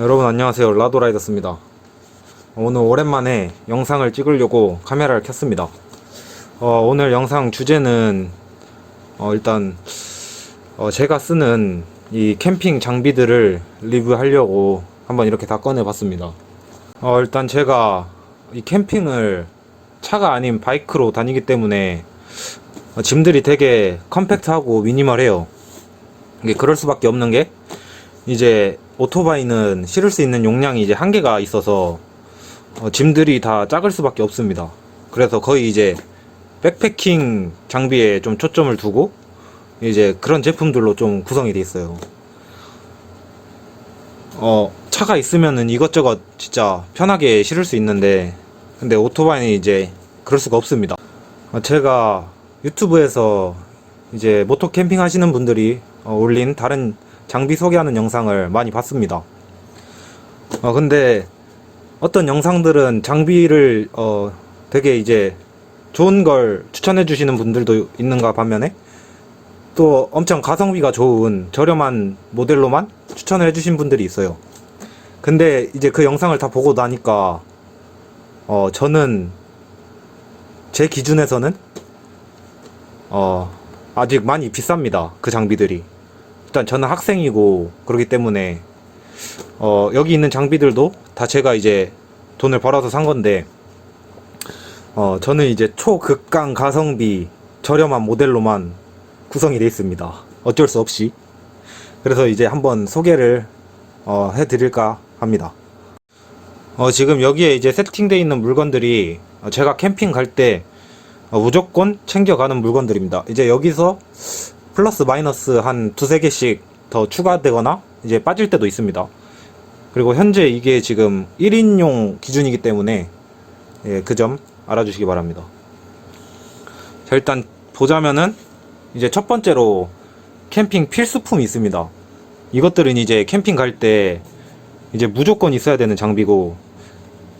여러분 안녕하세요. 라도라이더스입니다. 오늘 오랜만에 영상을 찍으려고 카메라를 켰습니다. 어, 오늘 영상 주제는 어, 일단 어, 제가 쓰는 이 캠핑 장비들을 리뷰하려고 한번 이렇게 다 꺼내봤습니다. 어, 일단 제가 이 캠핑을 차가 아닌 바이크로 다니기 때문에 어, 짐들이 되게 컴팩트하고 미니멀해요. 이게 그럴 수밖에 없는 게 이제 오토바이는 실을 수 있는 용량이 이제 한계가 있어서 어, 짐들이 다 작을 수밖에 없습니다. 그래서 거의 이제 백패킹 장비에 좀 초점을 두고 이제 그런 제품들로 좀 구성이 돼 있어요. 어, 차가 있으면은 이것저것 진짜 편하게 실을 수 있는데 근데 오토바이는 이제 그럴 수가 없습니다. 어, 제가 유튜브에서 이제 모토 캠핑 하시는 분들이 어, 올린 다른 장비 소개하는 영상을 많이 봤습니다. 어, 근데 어떤 영상들은 장비를 어, 되게 이제 좋은 걸 추천해 주시는 분들도 있는가 반면에 또 엄청 가성비가 좋은 저렴한 모델로만 추천을 해 주신 분들이 있어요. 근데 이제 그 영상을 다 보고 나니까 어, 저는 제 기준에서는 어, 아직 많이 비쌉니다. 그 장비들이. 일단 저는 학생이고 그렇기 때문에 어, 여기 있는 장비들도 다 제가 이제 돈을 벌어서 산 건데 어, 저는 이제 초극강 가성비 저렴한 모델로만 구성이 되어 있습니다. 어쩔 수 없이. 그래서 이제 한번 소개를 어, 해드릴까 합니다. 어, 지금 여기에 이제 세팅되어 있는 물건들이 어, 제가 캠핑 갈때 어, 무조건 챙겨가는 물건들입니다. 이제 여기서 플러스 마이너스 한 두세 개씩 더 추가되거나 이제 빠질 때도 있습니다. 그리고 현재 이게 지금 1인용 기준이기 때문에 예, 그 점 알아주시기 바랍니다. 자, 일단 보자면은 이제 첫 번째로 캠핑 필수품이 있습니다. 이것들은 이제 캠핑 갈 때 이제 무조건 있어야 되는 장비고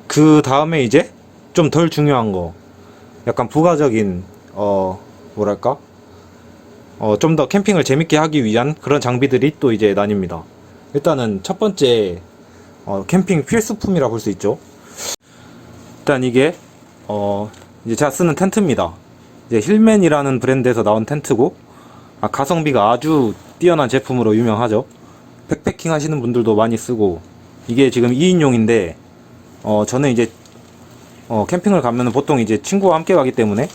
그 다음에 이제 좀 덜 중요한 거 약간 부가적인 어 뭐랄까 어, 좀 더 캠핑을 재밌게 하기 위한 그런 장비들이 또 이제 나뉩니다. 일단은 첫 번째 어, 캠핑 필수품이라 볼 수 있죠. 일단 이게 어, 이제 제가 쓰는 텐트입니다. 이제 힐맨이라는 브랜드에서 나온 텐트고 아, 가성비가 아주 뛰어난 제품으로 유명하죠. 백패킹 하시는 분들도 많이 쓰고 이게 지금 2인용인데 어, 저는 이제 어, 캠핑을 가면 보통 이제 친구와 함께 가기 때문에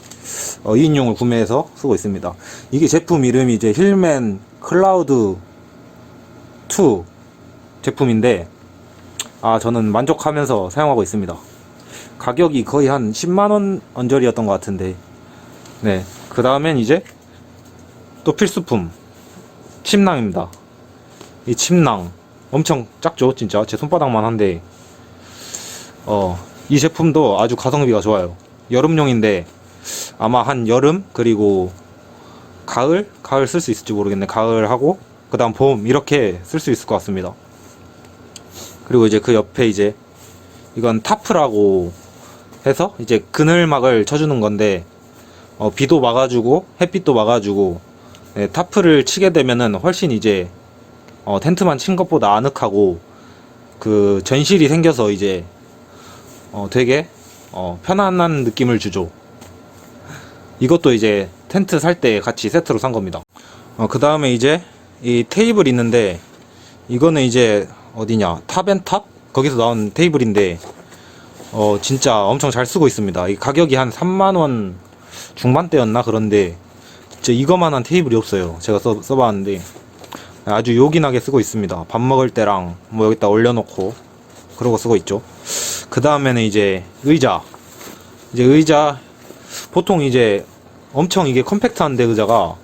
어, 2인용을 구매해서 쓰고 있습니다. 이게 제품 이름이 이제 힐맨 클라우드 2 제품인데 아 저는 만족하면서 사용하고 있습니다. 가격이 거의 한 10만원 언저리였던 것 같은데 네 그 다음엔 이제 또 필수품 침낭입니다. 이 침낭 엄청 작죠 진짜 제 손바닥만 한데 어 이 제품도 아주 가성비가 좋아요. 여름용인데 아마 한 여름 그리고 가을? 가을 쓸 수 있을지 모르겠네. 가을 하고 그 다음 봄 이렇게 쓸 수 있을 것 같습니다. 그리고 이제 그 옆에 이제 이건 타프라고 해서 이제 그늘막을 쳐주는 건데 어, 비도 막아주고 햇빛도 막아주고 네, 타프를 치게 되면은 훨씬 이제 어, 텐트만 친 것보다 아늑하고 그 전실이 생겨서 이제 어, 되게 어, 편안한 느낌을 주죠 이것도 이제 텐트 살 때 같이 세트로 산 겁니다. 어, 그 다음에 이제 이 테이블 있는데 이거는 이제 어디냐 탑앤탑 거기서 나온 테이블인데 어 진짜 엄청 잘 쓰고 있습니다. 이 가격이 한 3만 원 중반대였나 그런데 진짜 이거만한 테이블이 없어요. 제가 써, 써봤는데 아주 요긴하게 쓰고 있습니다. 밥 먹을 때랑 뭐 여기다 올려놓고 그러고 쓰고 있죠. 그 다음에는 이제 의자 이제 의자 보통 이제 엄청 이게 컴팩트한데 의자가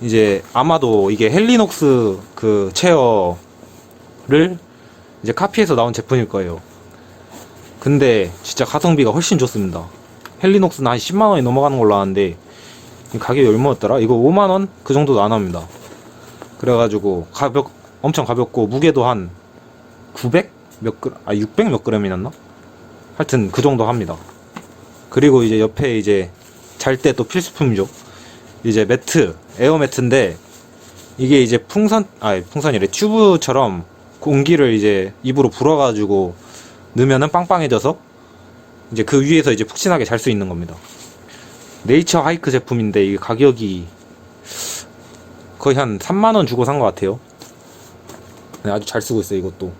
이제 아마도 이게 헬리녹스 그 체어를 이제 카피해서 나온 제품일 거예요. 근데 진짜 가성비가 훨씬 좋습니다. 헬리녹스는 한 10만 원이 넘어가는 걸로 아는데 이 가격이 얼마였더라? 이거 5만 원 그 정도도 안 합니다. 그래가지고 가볍 엄청 가볍고 무게도 한 900 몇 그램 아600 몇 그램이 났나? 하여튼 그 정도 합니다. 그리고 이제 옆에 이제 잘 때 또 필수품이죠. 이제 매트, 에어 매트인데 이게 이제 풍선, 아 풍선이래 튜브처럼 공기를 이제 입으로 불어가지고 넣으면은 빵빵해져서 이제 그 위에서 이제 푹신하게 잘 수 있는 겁니다. 네이처 하이크 제품인데 이 가격이 거의 한 3만 원 주고 산 것 같아요. 네, 아주 잘 쓰고 있어요, 이것도.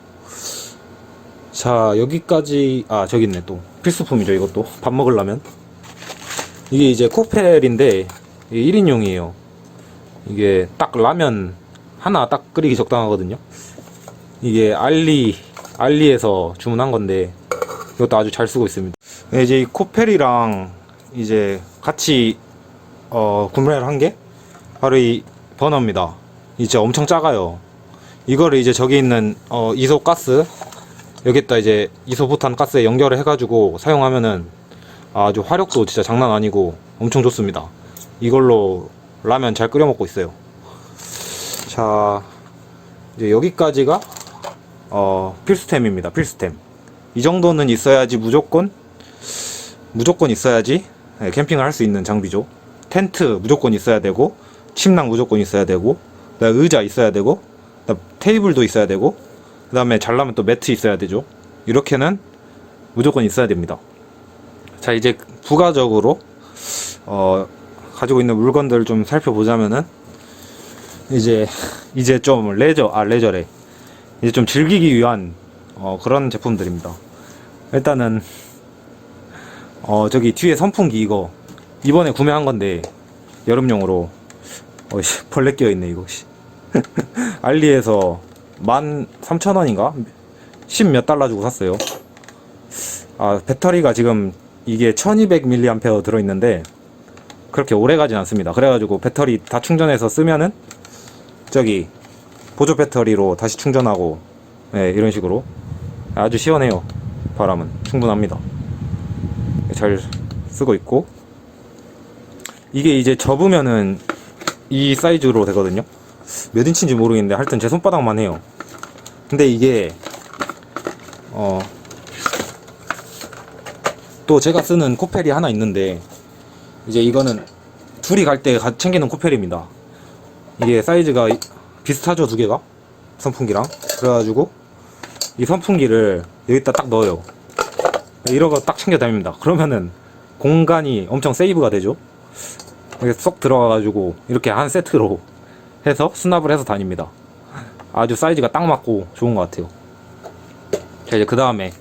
자, 여기까지, 아, 저기 있네, 또. 필수품이죠, 이것도. 밥 먹으려면. 이게 이제 코펠인데, 이게 1인용이에요. 이게 딱 라면 하나 딱 끓이기 적당하거든요. 이게 알리, 알리에서 주문한 건데, 이것도 아주 잘 쓰고 있습니다. 네, 이제 이 코펠이랑 이제 같이, 어, 구매를 한 게, 바로 이 버너입니다. 이제 엄청 작아요. 이거를 이제 저기 있는 어, 이소가스 여기다 이제 이소부탄 가스에 연결을 해가지고 사용하면은 아주 화력도 진짜 장난 아니고 엄청 좋습니다. 이걸로 라면 잘 끓여 먹고 있어요. 자 이제 여기까지가 어, 필수템입니다. 필수템. 이 정도는 있어야지 무조건 무조건 있어야지 네, 캠핑을 할 수 있는 장비죠. 텐트 무조건 있어야 되고 침낭 무조건 있어야 되고 의자 있어야 되고 테이블도 있어야 되고 그다음에 잘라면 또 매트 있어야 되죠. 이렇게는 무조건 있어야 됩니다. 자 이제 부가적으로 어, 가지고 있는 물건들을 좀 살펴보자면은 이제 이제 좀 레저 아 레저래 이제 좀 즐기기 위한 어, 그런 제품들입니다. 일단은 어 저기 뒤에 선풍기 이거 이번에 구매한 건데 여름용으로 어씨 벌레 끼어 있네 이거 씨. 알리에서 13,000원인가? 10몇 달러 주고 샀어요. 아, 배터리가 지금 이게 1200mAh 들어있는데, 그렇게 오래 가진 않습니다. 그래가지고 배터리 다 충전해서 쓰면은, 저기, 보조 배터리로 다시 충전하고, 네, 이런 식으로. 아주 시원해요. 바람은. 충분합니다. 잘 쓰고 있고, 이게 이제 접으면은 이 사이즈로 되거든요. 몇 인치인지 모르겠는데 하여튼 제 손바닥만 해요. 근데 이게 어 또 제가 쓰는 코펠이 하나 있는데 이제 이거는 둘이 갈 때 챙기는 코펠입니다. 이게 사이즈가 이- 비슷하죠 두 개가 선풍기랑 그래가지고 이 선풍기를 여기다 딱 넣어요. 이러고 딱 챙겨 다닙니다. 그러면은 공간이 엄청 세이브가 되죠. 이렇게 쏙 들어가가지고 이렇게 한 세트로 해서 수납을 해서 다닙니다. 아주 사이즈가 딱 맞고 좋은 것 같아요. 자 이제 그 다음에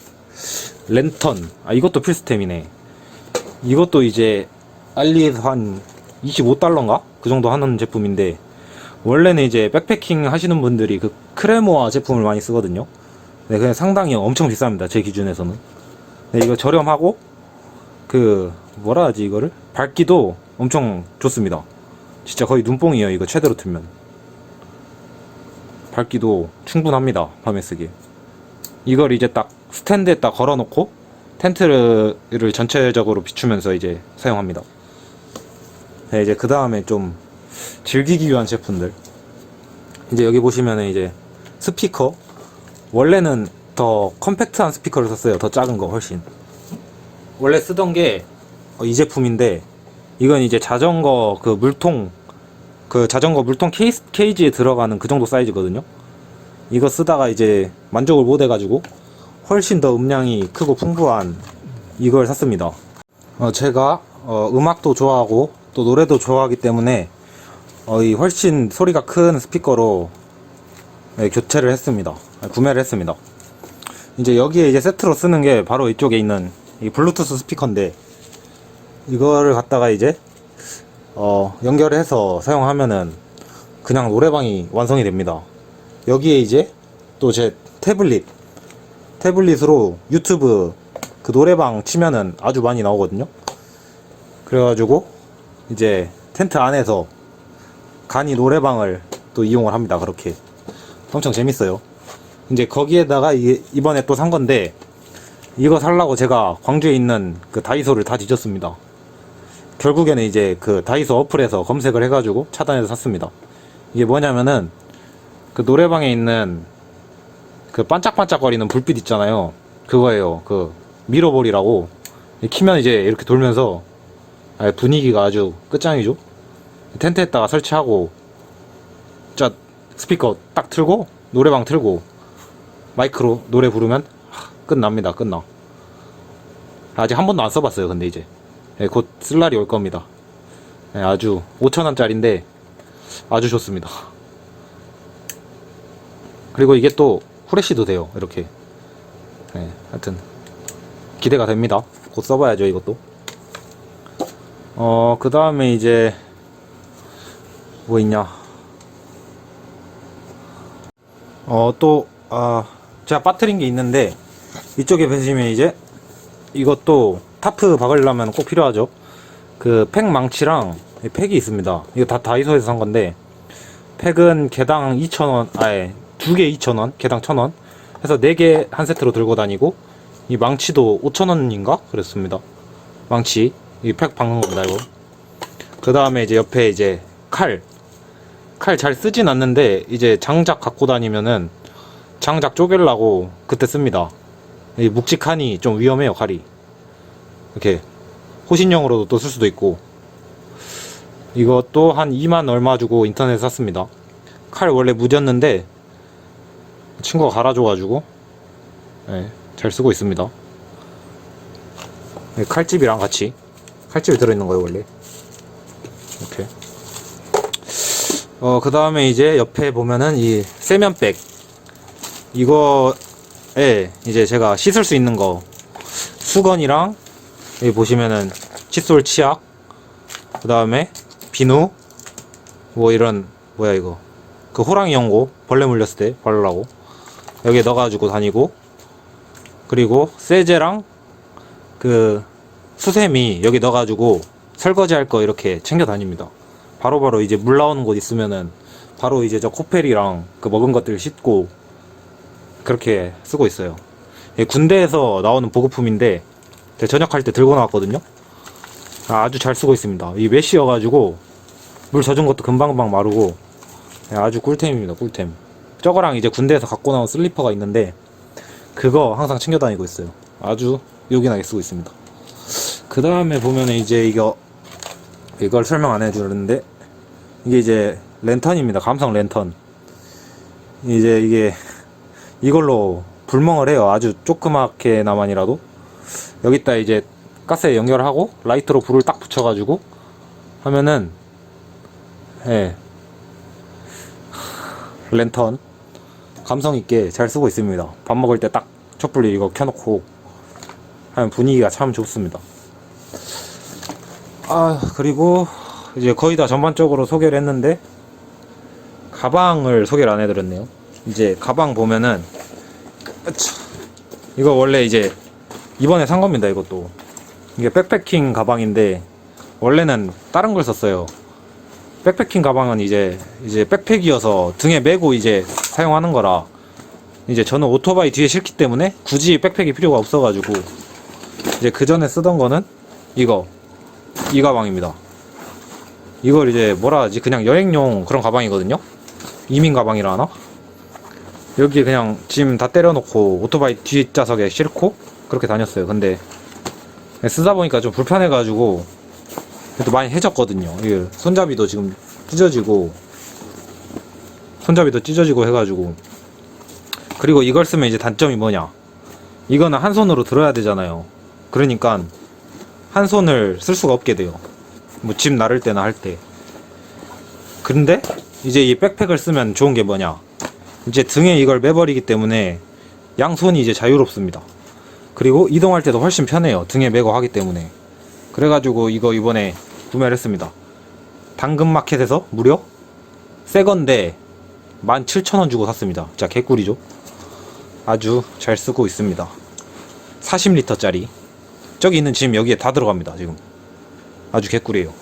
랜턴 아 이것도 필수템이네. 이것도 이제 알리에서 한 25달러인가 그 정도 하는 제품인데 원래는 이제 백패킹 하시는 분들이 그 크레모아 제품을 많이 쓰거든요. 네, 그냥 상당히 엄청 비쌉니다 제 기준에서는. 네, 이거 저렴하고 그 뭐라 하지 이거를 밝기도 엄청 좋습니다. 진짜 거의 눈뽕이에요 이거 최대로 틀면 밝기도 충분합니다 밤에 쓰기 이걸 이제 딱 스탠드에 딱 걸어놓고 텐트를 전체적으로 비추면서 이제 사용합니다. 네, 이제 그 다음에 좀 즐기기 위한 제품들. 이제 여기 보시면은 이제 스피커. 원래는 더 컴팩트한 스피커를 썼어요. 더 작은 거 훨씬. 원래 쓰던 게 어, 이 제품인데 이건 이제 자전거 그 물통 그 자전거 물통 케이스, 케이지에 들어가는 그 정도 사이즈거든요. 이거 쓰다가 이제 만족을 못 해가지고 훨씬 더 음량이 크고 풍부한 이걸 샀습니다. 어, 제가 어, 음악도 좋아하고 또 노래도 좋아하기 때문에 어, 이 훨씬 소리가 큰 스피커로 네, 교체를 했습니다. 아니, 구매를 했습니다. 이제 여기에 이제 세트로 쓰는 게 바로 이쪽에 있는 이 블루투스 스피커인데 이거를 갖다가 이제 어, 연결해서 사용하면은 그냥 노래방이 완성이 됩니다. 여기에 이제 또 제 태블릿 태블릿으로 유튜브 그 노래방 치면은 아주 많이 나오거든요. 그래가지고 이제 텐트 안에서 간이 노래방을 또 이용을 합니다. 그렇게 엄청 재밌어요. 이제 거기에다가 이- 이번에 또 산 건데 이거 살라고 제가 광주에 있는 그 다이소를 다 뒤졌습니다. 결국에는 이제 그 다이소 어플에서 검색을 해가지고 차단해서 샀습니다. 이게 뭐냐면은 그 노래방에 있는 그 반짝반짝거리는 불빛 있잖아요. 그거예요. 그 미러볼이라고 키면 이제 이렇게 돌면서 아예 분위기가 아주 끝장이죠. 텐트에다가 설치하고 자 스피커 딱 틀고 노래방 틀고 마이크로 노래 부르면 하, 끝납니다. 끝나. 아직 한 번도 안 써봤어요. 근데 이제 예, 곧쓸 날이 올 겁니다. 예, 아주 5천 원짜리인데 아주 좋습니다. 그리고 이게 또 후레쉬도 돼요. 이렇게. 예, 하여튼 기대가 됩니다. 곧 써봐야죠 이것도. 어, 그 다음에 이제, 뭐 있냐. 어, 또, 아, 제가 빠뜨린 게 있는데, 이쪽에 보시면 이제, 이것도 타프 박으려면 꼭 필요하죠. 그 팩 망치랑 이 팩이 있습니다. 이거 다 다이소에서 산 건데, 팩은 개당 2,000원, 아예, 두 개 2,000원, 개당 1,000원. 해서 네 개 한 세트로 들고 다니고, 이 망치도 5,000원인가? 그랬습니다. 망치. 이 팩 박는 겁니다, 이거. 그 다음에 이제 옆에 이제 칼. 칼 잘 쓰진 않는데, 이제 장작 갖고 다니면은, 장작 쪼개려고 그때 씁니다. 이 묵직하니 좀 위험해요, 칼이. 이렇게, 호신용으로도 또 쓸 수도 있고. 이것도 한 2만 얼마 주고 인터넷에 샀습니다. 칼 원래 무졌는데, 친구가 갈아줘가지고, 네, 잘 쓰고 있습니다. 네, 칼집이랑 같이. 칼집이 들어있는 거예요, 원래. 이렇게. 어, 그 다음에 이제 옆에 보면은 이 세면백. 이거에 이제 제가 씻을 수 있는 거. 수건이랑, 여기 보시면은 칫솔 치약. 그 다음에 비누. 뭐 이런, 뭐야 이거. 그 호랑이 연고. 벌레 물렸을 때 바르라고. 여기에 넣어가지고 다니고. 그리고 세제랑 그 수세미 여기 넣어가지고 설거지 할 거 이렇게 챙겨 다닙니다. 바로바로 이제 물 나오는 곳 있으면은 바로 이제 저 코펠이랑 그 먹은 것들 씻고 그렇게 쓰고 있어요. 예, 군대에서 나오는 보급품인데 제가 전역할 때 들고 나왔거든요. 아, 아주 잘 쓰고 있습니다. 이 메쉬여가지고 물 젖은 것도 금방금방 마르고 예, 아주 꿀템입니다. 꿀템. 저거랑 이제 군대에서 갖고 나온 슬리퍼가 있는데 그거 항상 챙겨 다니고 있어요. 아주 요긴하게 쓰고 있습니다. 그 다음에 보면은 이제 이거 이걸 설명 안 해주는데 이게 이제 랜턴입니다. 감성 랜턴. 이제 이게 이걸로 불멍을 해요. 아주 조그맣게 나만이라도 여기다 이제 가스에 연결하고 라이트로 불을 딱 붙여가지고 하면은 예 랜턴 감성 있게 잘 쓰고 있습니다. 밥 먹을 때 딱 촛불 이거 켜놓고 하면 분위기가 참 좋습니다. 아 그리고 이제 거의 다 전반적으로 소개를 했는데 가방을 소개를 안 해드렸네요. 이제 가방 보면은 이거 원래 이제 이번에 산 겁니다. 이것도 이게 백패킹 가방인데 원래는 다른 걸 썼어요. 백패킹 가방은 이제 이제 백팩이어서 등에 메고 이제 사용하는 거라 이제 저는 오토바이 뒤에 실기 때문에 굳이 백팩이 필요가 없어가지고 이제 그 전에 쓰던 거는 이거 이 가방입니다. 이걸 이제 뭐라 하지 그냥 여행용 그런 가방이거든요. 이민 가방이라 하나? 여기에 그냥 짐 다 때려놓고 오토바이 뒷좌석에 싣고 그렇게 다녔어요. 근데 쓰다 보니까 좀 불편해가지고 또 많이 해졌거든요. 손잡이도 지금 찢어지고 손잡이도 찢어지고 해가지고 그리고 이걸 쓰면 이제 단점이 뭐냐 이거는 한 손으로 들어야 되잖아요. 그러니까 한 손을 쓸 수가 없게 돼요. 뭐 짐 나를 때나 할 때. 근데 이제 이 백팩을 쓰면 좋은 게 뭐냐? 이제 등에 이걸 매버리기 때문에 양손이 이제 자유롭습니다. 그리고 이동할 때도 훨씬 편해요. 등에 메고 하기 때문에. 그래가지고 이거 이번에 구매를 했습니다. 당근마켓에서 무려 새 건데 17,000원 주고 샀습니다. 자, 개꿀이죠. 아주 잘 쓰고 있습니다. 40리터짜리. 저기 있는 짐 여기에 다 들어갑니다, 지금. 아주 개꿀이에요.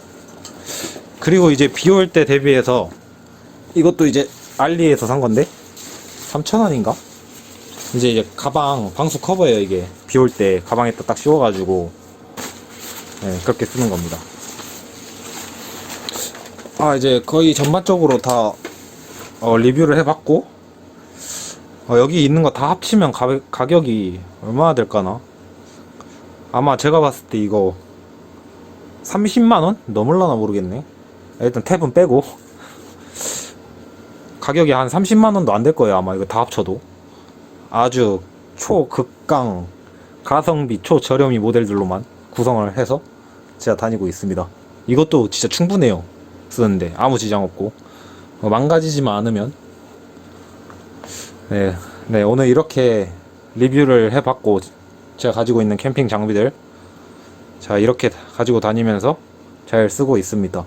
그리고 이제 비 올 때 대비해서 이것도 이제 알리에서 산 건데 3,000원인가? 이제 이제 가방 방수 커버예요, 이게. 비 올 때 가방에다 딱 씌워가지고 네, 그렇게 쓰는 겁니다. 아, 이제 거의 전반적으로 다 어, 리뷰를 해봤고 어, 여기 있는 거 다 합치면 가, 가격이 얼마나 될까나? 아마 제가 봤을 때 이거 30만원? 넘을라나 모르겠네. 일단 탭은 빼고. 가격이 한 30만원도 안 될 거예요. 아마 이거 다 합쳐도. 아주 초극강 가성비 초저렴이 모델들로만 구성을 해서 제가 다니고 있습니다. 이것도 진짜 충분해요. 쓰는데 아무 지장 없고 어, 망가지지만 않으면 네, 네 오늘 이렇게 리뷰를 해봤고 제가 가지고 있는 캠핑 장비들 자 이렇게 가지고 다니면서 잘 쓰고 있습니다.